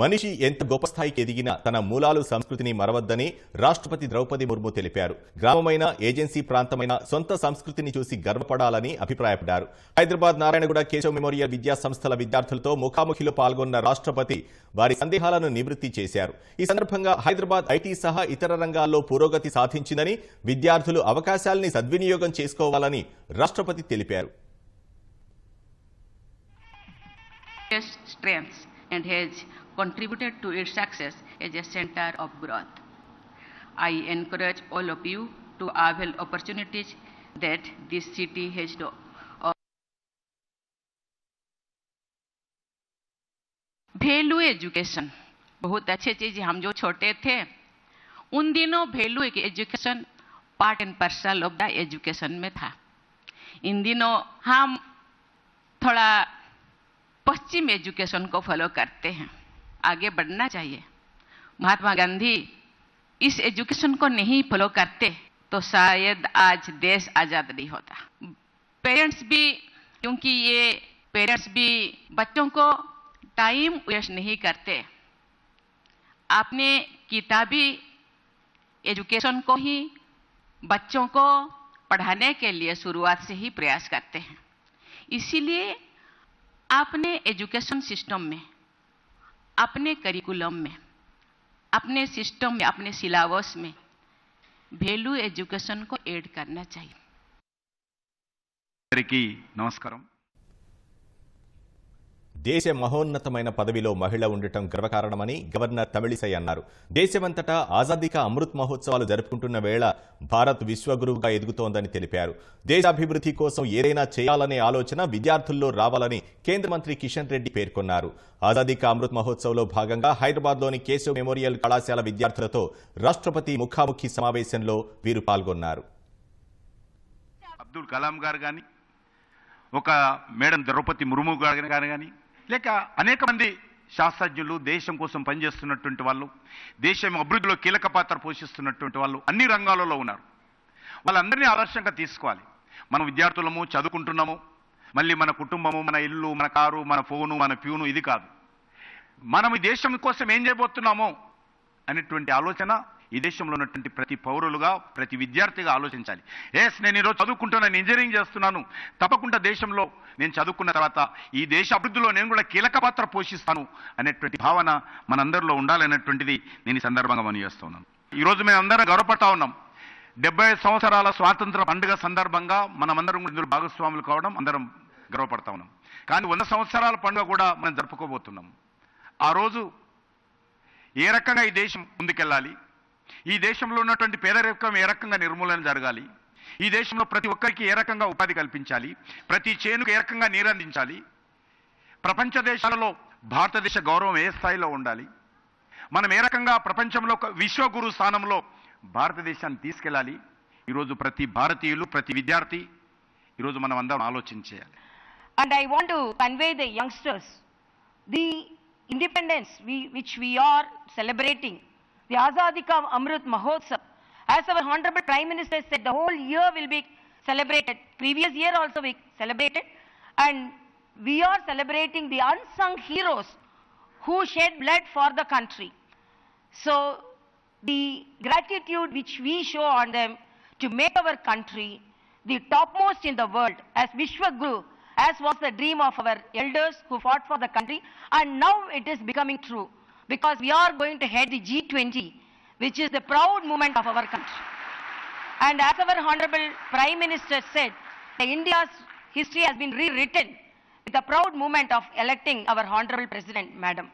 మనిషి ఎంత గొప్ప స్థాయికి ఎదిగినా తన మూలాలు సంస్కృతిని మరవద్దని రాష్ట్రపతి ద్రౌపది ముర్ము తెలిపారు. గ్రామమైన ఏజెన్సీ ప్రాంతమైన సొంత సంస్కృతిని చూసి గర్వపడాలని అభిప్రాయపడ్డారు. హైదరాబాద్ నారాయణగూడ కేశవ్ మెమోరియల్ విద్యా సంస్థల విద్యార్థులతో ముఖాముఖిలో పాల్గొన్న రాష్ట్రపతి వారి సందేహాలను నివృత్తి చేశారు. ఈ సందర్భంగా హైదరాబాద్ ఐటీ సహా ఇతర రంగాల్లో పురోగతి సాధించిందని విద్యార్థులు అవకాశాలని సద్వినియోగం చేసుకోవాలని రాష్ట్రపతి తెలిపారు. Strengths and has contributed to its success as a center of growth. I encourage all of you to avail opportunities that this city has to value education बहुत अच्छी चीज़ है। हम जो छोटे थे उन दिनों value education part and parcel of the education में था इन दिनों हम थोड़ा पश्चिम एजुकेशन को फॉलो करते हैं आगे बढ़ना चाहिए। महात्मा गांधी इस एजुकेशन को नहीं फॉलो करते तो शायद आज देश आज़ाद नहीं होता। पेरेंट्स भी, क्योंकि ये पेरेंट्स भी बच्चों को टाइम वेस्ट नहीं करते। अपने किताबी एजुकेशन को ही बच्चों को पढ़ाने के लिए शुरुआत से ही प्रयास करते हैं। इसीलिए आपने एजुकेशन सिस्टम में अपने करिकुलम में, अपने सिस्टम में, अपने सिलेबस में वैल्यू एजुकेशन को ऐड करना चाहिए। नमस्कार దేశ మహోన్నతమైన పదవిలో మహిళ ఉండటం గర్వకారణమని గవర్నర్ తమిళిసై అన్నారు. దేశమంతటా ఆజాదీకా అమృత్ మహోత్సవాలు జరుపుకుంటున్న వేళ భారత్ విశ్వగురువుగా ఎదుగుతోందని తెలిపారు. దేశాభివృద్ధి కోసం ఏదైనా చేయాలనే ఆలోచన విద్యార్థుల్లో రావాలని కేంద్ర మంత్రి కిషన్ రెడ్డి పేర్కొన్నారు. ఆజాదీకా అమృత్ మహోత్సవ్లో భాగంగా హైదరాబాద్లోని కేశవ్ మెమోరియల్ కళాశాల విద్యార్థులతో రాష్ట్రపతి ముఖాముఖి సమావేశంలో వీరు పాల్గొన్నారు. అబ్దుల్ కలాం గారు కానీ ఒక మేడం ద్రౌపది ముర్ము గారు కానీ లేక అనేక మంది శాస్త్రజ్ఞులు దేశం కోసం పనిచేస్తున్నటువంటి వాళ్ళు దేశం అభివృద్ధిలో కీలక పాత్ర పోషిస్తున్నటువంటి వాళ్ళు అన్ని రంగాలలో ఉన్నారు. వాళ్ళందరినీ ఆదర్శంగా తీసుకోవాలి. మన విద్యార్థులము చదువుకుంటున్నాము. మళ్ళీ మన కుటుంబము మన ఇల్లు మన కారు మన ఫోను మన ప్యూను ఇది కాదు. మనం ఈ దేశం కోసం ఏం చేయబోతున్నామో అనేటువంటి ఆలోచన ఈ దేశంలో ఉన్నటువంటి ప్రతి పౌరులుగా ప్రతి విద్యార్థిగా ఆలోచించాలి. ఎస్ నేను ఈరోజు చదువుకుంటున్నాను ఇంజనీరింగ్ చేస్తున్నాను. తప్పకుండా దేశంలో నేను చదువుకున్న తర్వాత ఈ దేశ అభివృద్ధిలో నేను కూడా కీలక పాత్ర పోషిస్తాను అనేటువంటి భావన మనందరిలో ఉండాలనేటువంటిది నేను ఈ సందర్భంగా మనం చేస్తున్నాను. ఈరోజు మేము అందరం గర్వపడతా ఉన్నాం. డెబ్బై సంవత్సరాల స్వాతంత్ర పండుగ సందర్భంగా మనమందరం కూడా ఇందులో భాగస్వాములు కావడం అందరం గర్వపడతా ఉన్నాం. కానీ వంద సంవత్సరాల పండుగ కూడా మనం జరుపుకోబోతున్నాం. ఆ రోజు ఏ రకంగా ఈ దేశం ముందుకెళ్ళాలి? ఈ దేశంలో ఉన్నటువంటి పేదరికం ఏ రకంగా నిర్మూలన జరగాలి? ఈ దేశంలో ప్రతి ఒక్కరికి ఏ రకంగా ఉపాధి కల్పించాలి? ప్రతి చేనుకు ఏ రకంగా నీరందించాలి ప్రపంచ దేశాలలో భారతదేశ గౌరవం ఏ స్థాయిలో ఉండాలి? మనం ఏ రకంగా ప్రపంచంలో ఒక విశ్వగురు స్థానంలో భారతదేశాన్ని తీసుకెళ్ళాలి? ఈరోజు ప్రతి భారతీయులు ప్రతి విద్యార్థి ఈరోజు మనం అందరం ఆలోచించేయాలి and I want convey the youngsters the independence which we are celebrating the Azadi Ka Amrit Mahotsav. As our Honorable Prime Minister said, the whole year will be celebrated. Previous year also we celebrated. And we are celebrating the unsung heroes who shed blood for the country. So the gratitude which we show on them to make our country the topmost in the world as Vishwaguru, as was the dream of our elders who fought for the country, and now it is becoming true because we are going to head the G20, which is the proud moment of our country. And as our Honorable Prime Minister said, India's history has been rewritten with the proud moment of electing our Honorable President, Madam.